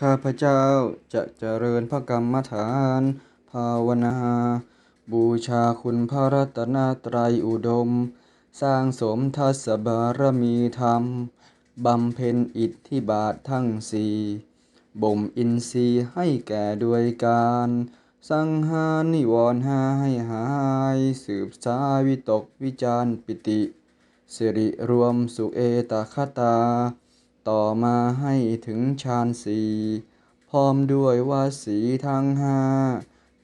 ข้าพเจ้าจะเจริญพระกรรมฐาน ภาวนา บูชาคุณพระรัตนตรัยอุดม สร้างสมทัศบารมีธรรม บำเพ็ญอิทธิบาททั้งสี่บ่มอินทรีย์ให้แก่ด้วยการ สังหารนิวรณ์หาให้หาย สืบสาวิตกวิจารปิติ สิริรวมสุเอตคตา ต่อมาให้ถึงฌานสี่พร้อมด้วยวาสีทั้งห้า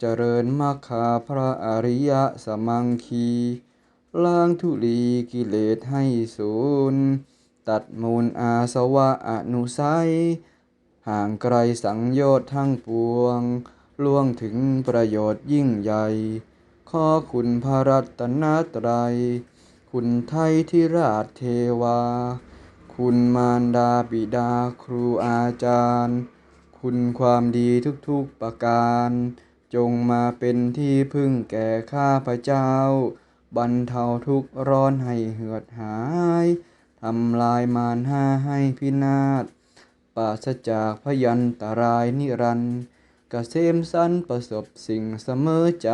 เจริญมรรคาพระอริยสมังคีล้างทุลีกิเลสให้สูญตัดมูลอาสวะอนุสัย ห่างไกลสังโยชน์ทั้งปวง ล่วงถึงประโยชน์ยิ่งใหญ่ ข้อคุณพระรัตนตรัย คุณไทยที่ราชเทวา คุณมารดาบิดาครูอาจารย์ คุณความดีทุกๆประการ จงมาเป็นที่พึ่งแก่ข้าพเจ้า บรรเทาทุกร้อนให้เหือดหายทำลายมารห้าให้พินาศปราศจากพยันตรายนิรันดร์เกษมสันประสบสิ่งเสมอใจ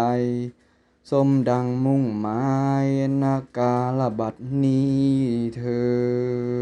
สมดังมุ่งหมายนากาลบัดนี้เทิน